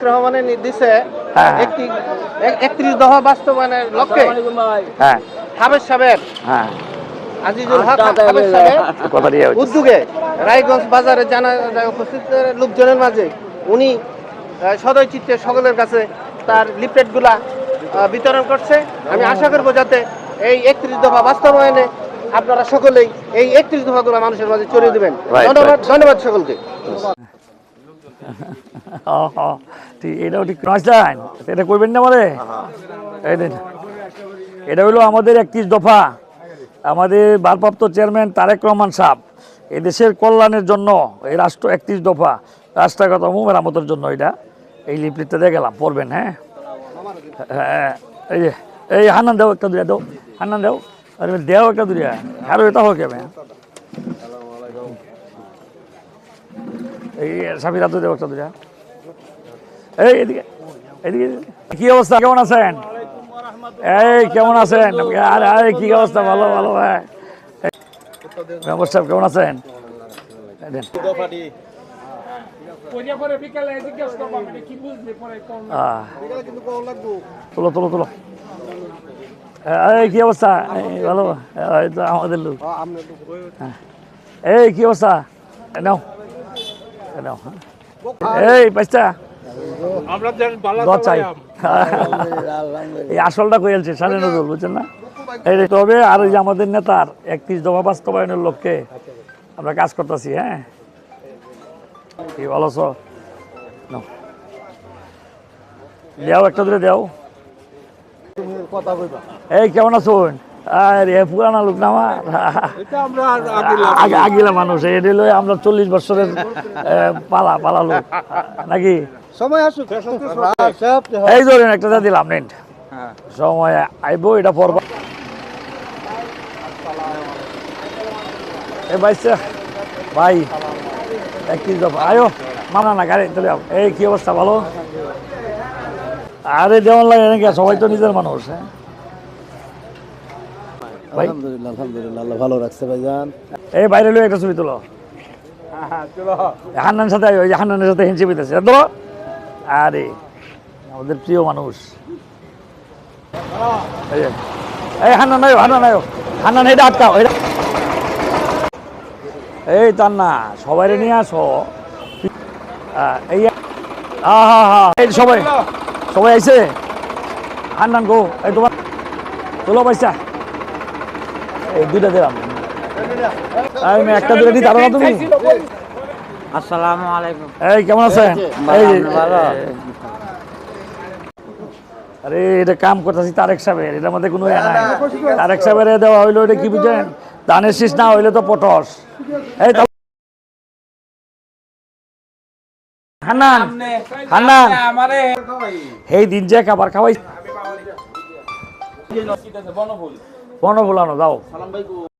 রহমানের নির্দেশে হ্যাঁ। একটি একত্রিশ দফা বাস্তবায়নের লক্ষ্যে হ্যাঁ। হাবেজ সাহেব হ্যাঁ। আজিজুল হক হাবেজ সাহেব কথা দিয়ে হচ্ছে। উদ্যোগে রায়গঞ্জ বাজারে জানা উপস্থিত লোকজনের মাঝে উনি সদয় চিত্তে সকলের কাছে তার লিফলেটগুলা আহ, বিতরণ করছে। আমি আশা করব যাতে এই একত্রিশ দফা বাস্তবায়নে আপনারা সকলেই এই একত্রিশ দফাগুলো মানুষের মাঝে চড়িয়ে দেবেন। ধন্যবাদ ধন্যবাদ সকলকে। ঠিক এটাও ঠিক নয়স্টাইন এটা করবেন না আমাদের এটা হলো আমাদের একত্রিশ দফা, আমাদের ভারপ্রাপ্ত চেয়ারম্যান তারেক রহমান সাহেব এই দেশের কল্যাণের জন্য, এই রাষ্ট্র একত্রিশ দফা, রাষ্ট্রগত মেরামতের জন্য এটা, এই লিপলিপটা দিয়ে গেলাম, পড়বেন হ্যাঁ? হ্যাঁ এই যে, এই হান্নান দেও একটা দুরিয়া দেও, হান্নান দেও, আরে দেও একটা দুরিয়া আরও এটা হোক কেমন? এই সাবির হাতে দেও একটা দুরিয়া এই, এদিকে কি অবস্থা? কেমন আছেন? এই, কেমন আছেন? আরে আরে, কি অবস্থা? ভালো ভালো ভাই মেম্বার সাহেব, কেমন আছেন। তুলো তুলো তুলো। এই কি অবস্থা? ভালো। আমাদের লোক। হ্যাঁ। এই, কি অবস্থা? নাও। এই। এই আসলটা কইলছে সাড়ে নজর বুঝছেন না? এই তবে আর ওই যে আমাদের নেতার একত্রিশ দফা বাস্তবায়নের লক্ষ্যে আমরা কাজ করতেছি হ্যাঁ? কি ভালো। দেও একটা দূরে দেও। এই কেমন আছো? আরে পুরানা লোক না আমার? আগে- আগিলা মানুষ এটা হলো আমরা চল্লিশ বছরের পালা পালা লোক। নাকি? সময় আসুক এই ধরেন একটা দিলাম নেন। সময় আইব এটা পড়ব এই বাইসা ভাই একই দফা আয়ো মানা না গাড়ি চলে যাও এই কি অবস্থা ভালো? আরে দেওয়ান লাগে নাকি সবাই তো নিজের মানুষ হ্যাঁ? আলহামদুলিল্লাহ আলহামদুলিল্লাহ আল্লাহ ভালো রাখছে ভাইজান। এই বাইরে লই একটা ছবি তুলো। হান্নান সাথে ওই যে হান্নানের সাথে হিংসে পেতেছে ধরো আরে আমাদের প্রিয় মানুষ। এই হান্নান আয়ো হান্নান আয়ো। হান্নান এটা আটকাও এটা। এই তার না সবাই নিয়ে আসো। আহ, এই হা হা এই সবাই সবাই আইছে। হান্নান গো এই তোমার তোলো পয়সা। দুইটা দিলাম। আমি একটা দূরে দিতে পারো না তুমি? আসসালামু আলাইকুম। এই কেমন আছেন? এই ভালো। আরে এটা কাম করতেছি তারেক সাহেবের এটার মধ্যে কোনো তারেক সাহেবের দেওয়া হইল এটা কি বুঝেন? ধানের শীষ না হইলে তো পটস। এই দিন যে খাবার খাওয়াই বনফুল। আনো যাও।